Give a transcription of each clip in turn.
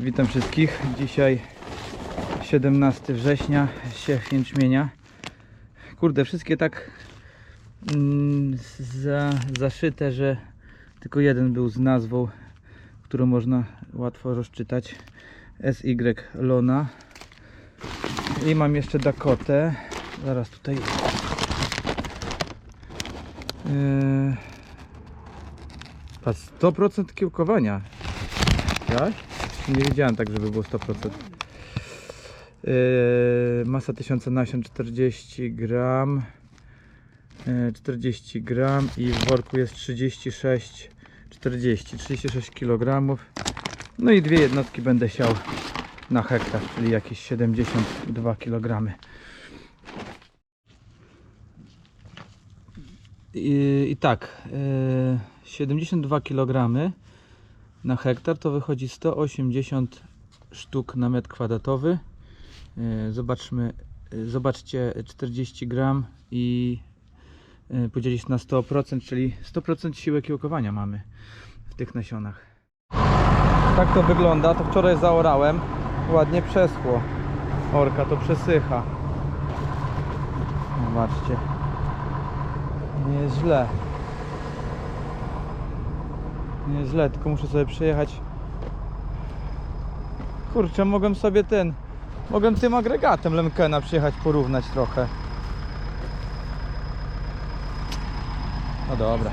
Witam wszystkich. Dzisiaj 17 września, siew jęczmienia. Kurde, wszystkie tak mm, za, zaszyte, że tylko jeden był z nazwą, którą można łatwo rozczytać. SY Lona. I mam jeszcze Dakotę. Zaraz tutaj. Yy... Patrz, 100% kiełkowania. Tak? Nie wiedziałem tak, żeby było 100%. Yy, masa 1000 nasion 40 gram. Yy, 40 gram i w worku jest 36 40 36 kg. No i dwie jednostki będę siał na hektar, czyli jakieś 72 kg. I, i tak, yy, 72 kg na hektar to wychodzi 180 sztuk na metr kwadratowy. Yy, Zobaczmy, yy, zobaczcie 40 gram i podzielić na 100%, czyli 100% siły kiełkowania mamy w tych nasionach. Tak to wygląda, to wczoraj zaorałem, ładnie przeschło. Orka to przesycha. Zobaczcie. Nie jest źle. Nie źle, tylko muszę sobie przejechać. Kurczę, mogłem sobie ten. Mogłem tym agregatem Lemkena przyjechać porównać trochę. No dobra.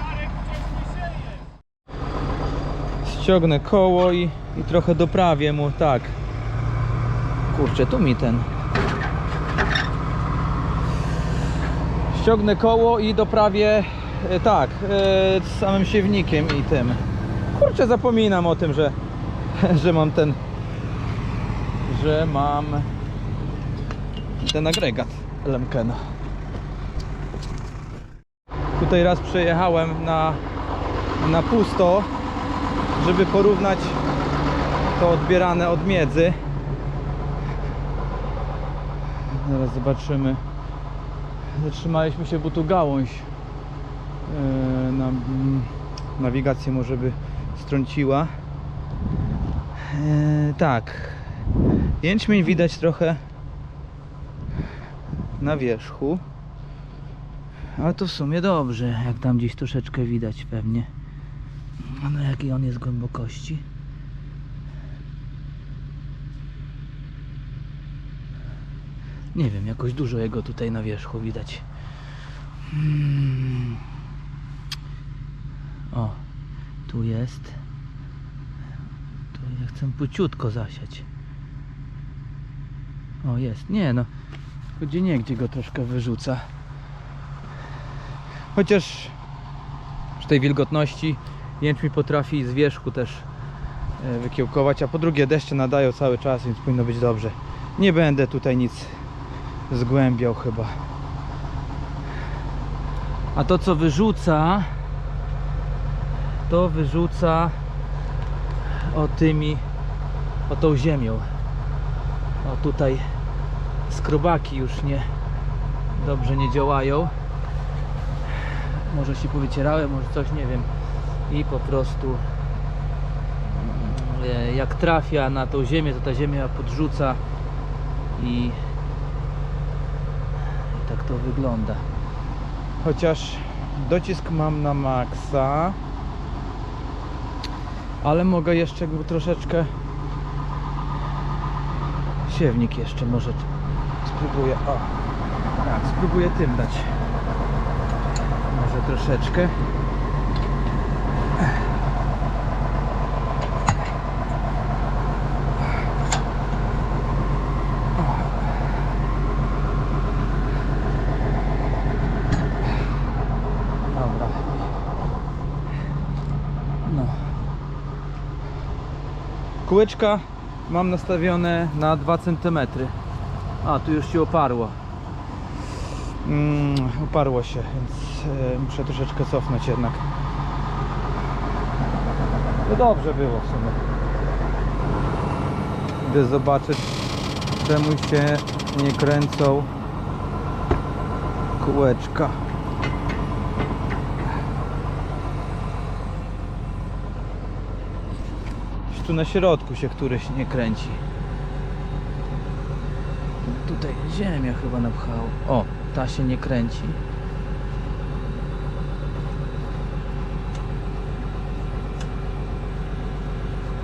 Ściągnę koło i, i trochę doprawię mu, tak. Kurczę, tu mi ten. Ściągnę koło i doprawię e, tak, e, z samym siewnikiem i tym. Kurczę, zapominam o tym, że, że mam ten, że mam ten agregat Lemkena. Tutaj raz przejechałem na, na pusto, żeby porównać to odbierane od miedzy. Zaraz zobaczymy. Zatrzymaliśmy się, bo tu gałąź e, na mm, nawigację może by strąciła. E, tak. Jęczmień widać trochę na wierzchu. Ale to w sumie dobrze, jak tam gdzieś troszeczkę widać pewnie. Na jakiej on jest głębokości? Nie wiem, jakoś dużo jego tutaj na wierzchu widać. Hmm. O, tu jest. Tu ja chcę płyciutko zasiać. O, jest. Nie no, gdzie nie, gdzie go troszkę wyrzuca. Chociaż przy tej wilgotności jęczmień potrafi z wierzchu też e, wykiełkować, a po drugie deszcze nadają cały czas, więc powinno być dobrze. Nie będę tutaj nic zgłębiał chyba. A to co wyrzuca, to wyrzuca o tymi, o tą ziemią. O tutaj skrobaki już nie dobrze nie działają. Może się powycierały, może coś, nie wiem. I po prostu mm, jak trafia na tą ziemię, to ta ziemia podrzuca i i tak to wygląda. Chociaż docisk mam na maksa, ale mogę jeszcze troszeczkę siewnik jeszcze może spróbuję. O, tak, spróbuję tym dać. Może troszeczkę. Dobra. No. Kółeczka mam nastawione na 2 cm. A, tu już się oparło. Mm, oparło się, więc e, muszę troszeczkę cofnąć jednak. No dobrze było w sumie. Idę zobaczyć czemu się nie kręcą kółeczka. Tu na środku się któryś nie kręci. Tutaj ziemia chyba napchało. O, ta się nie kręci.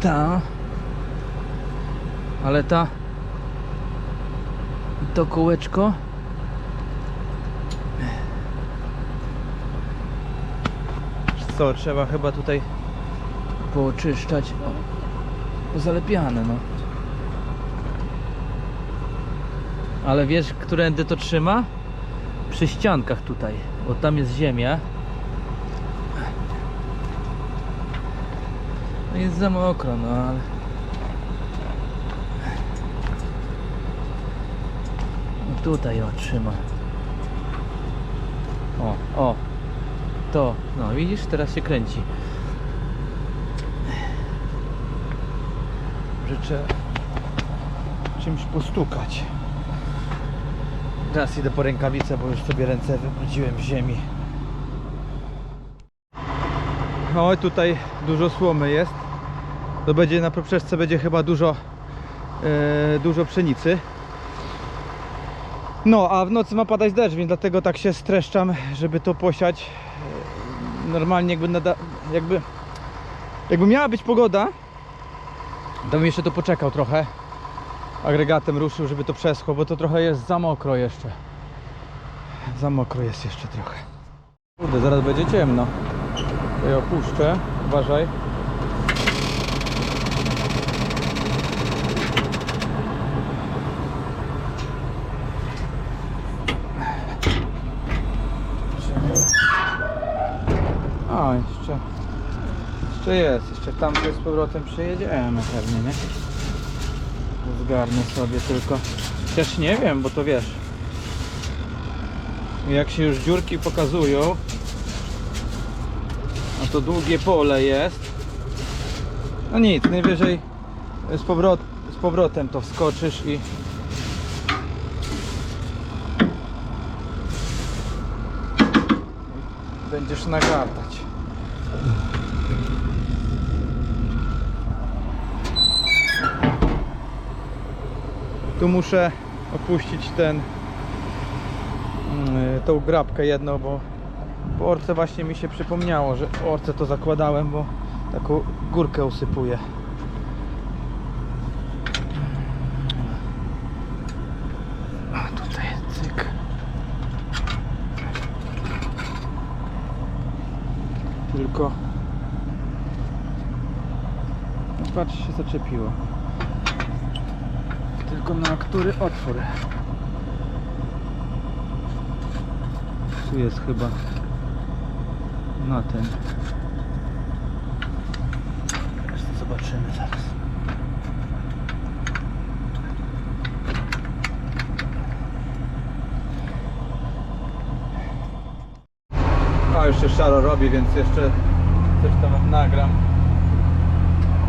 Ta. Ale ta. To kółeczko. Co, trzeba chyba tutaj pooczyszczać. O, zalepiane, no. Ale wiesz, którędy to trzyma? Przy ściankach tutaj, bo tam jest ziemia. No jest za mokro, no ale... No tutaj o, trzyma. O, o. To, no widzisz, teraz się kręci. Życzę czymś postukać. Teraz idę po rękawicę, bo już sobie ręce wybrudziłem w ziemi. No tutaj dużo słomy jest. To będzie na poprzeczce będzie chyba dużo e, dużo pszenicy. No, a w nocy ma padać deszcz, więc dlatego tak się streszczam, żeby to posiać. E, Normalnie jakby nada, jakby jakby miała być pogoda, to bym jeszcze to poczekał trochę. Agregatem ruszył, żeby to przeschło, bo to trochę jest za mokro jeszcze. Za mokro jest jeszcze trochę. Kurde, zaraz będzie ciemno. To ja opuszczę. Uważaj. O, jeszcze. Jeszcze jest. Jeszcze tam z powrotem przejedziemy pewnie, nie? Zgarnę sobie tylko. Też nie wiem, bo to wiesz. Jak się już dziurki pokazują, a to długie pole jest. No nic, najwyżej z, powrot, z powrotem to wskoczysz i będziesz nagartać. Tu muszę opuścić ten mm, tą grabkę jedną, bo po orce właśnie mi się przypomniało, że w orce to zakładałem, bo taką górkę usypuję. A tutaj cyk. Tylko no patrz się zaczepiło. Tylko na który otwór? Tu jest chyba na ten. Zobaczymy zaraz. A już się szaro robi, więc jeszcze coś tam nagram.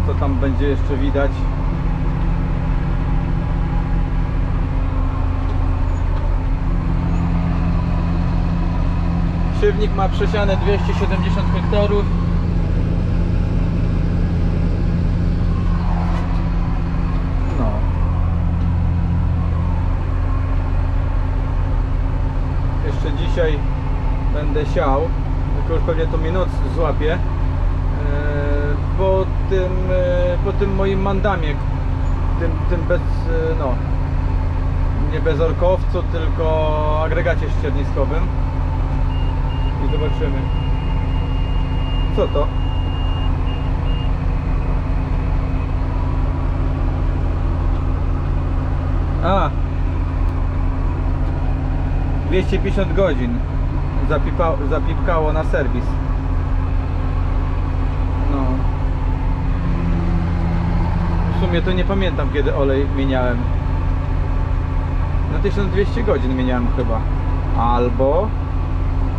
Co tam będzie jeszcze widać. Siewnik ma przesiane 270 hektarów. No. Jeszcze dzisiaj będę siał, tylko już pewnie to mi noc złapie. Eee, Po tym, e, po tym moim mandamie, tym, tym bez, e, no, nie bez orkowcu, tylko agregacie ścierniskowym i zobaczymy. Co to? A 250 godzin zapipa, zapipkało na serwis. No. W sumie to nie pamiętam kiedy olej mieniałem. Na 1200 godzin mieniałem chyba. Albo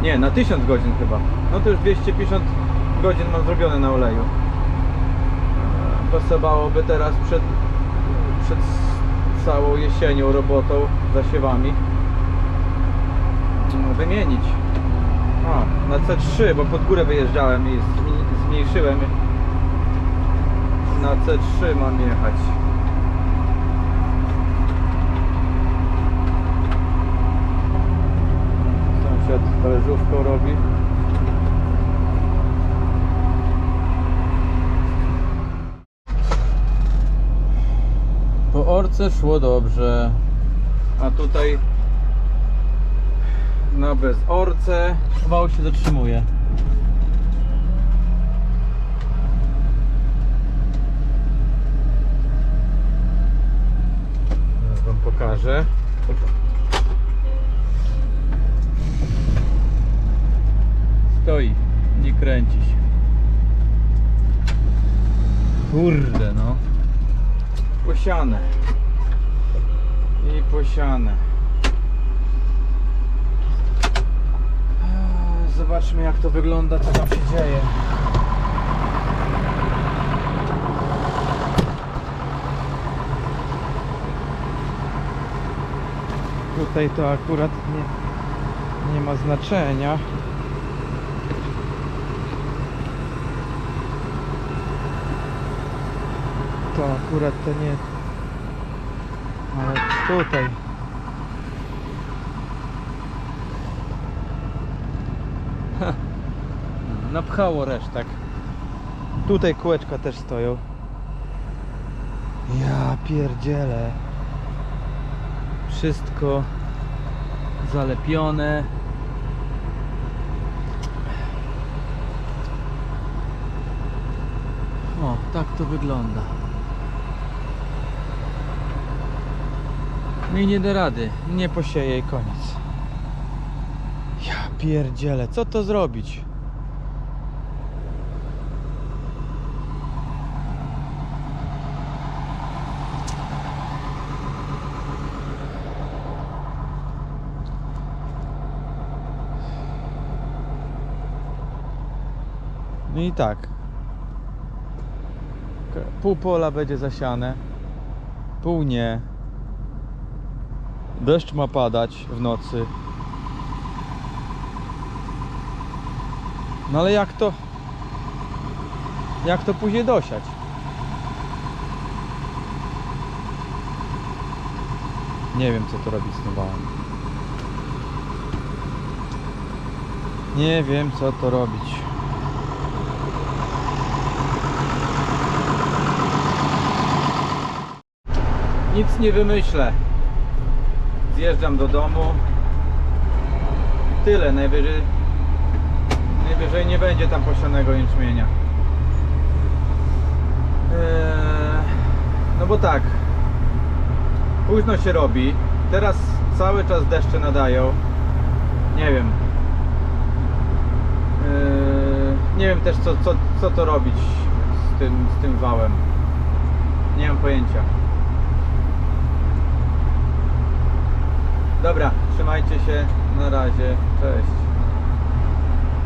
nie, na 1000 godzin chyba. No to już 250 godzin mam zrobione na oleju. Pasowałoby teraz przed, przed całą jesienią robotą, zasiewami no, wymienić. O, na C3, bo pod górę wyjeżdżałem i zmniejszyłem Na C3 mam jechać. Talerzówką robi. Po orce szło dobrze. A tutaj na bez orce wał się zatrzymuje. Teraz wam pokażę. Stoi, nie kręci się. Kurde no. Posiane. I posiane. Eee, Zobaczmy jak to wygląda, co tam się dzieje. Tutaj to akurat nie, nie ma znaczenia. To akurat to nie. Ale tutaj. Ha. Napchało resztek. Tutaj kółeczka też stoją. Ja pierdzielę. Wszystko zalepione. O, tak to wygląda. No i nie da rady, nie posieje i koniec. Ja pierdzielę, co to zrobić? No i tak. Pół pola będzie zasiane, pół nie. Deszcz ma padać w nocy. No ale jak to? Jak to później dosiać? Nie wiem co to robi z. Nie wiem co to robić. Nic nie wymyślę. Zjeżdżam do domu. Tyle, najwyżej najwyżej nie będzie tam posianego jęczmienia. Eee, no bo tak. Późno się robi. Teraz cały czas deszcze nadają. Nie wiem. Eee, nie wiem też co, co, co to robić z tym, z tym wałem. Nie mam pojęcia. Dobra, trzymajcie się. Na razie. Cześć.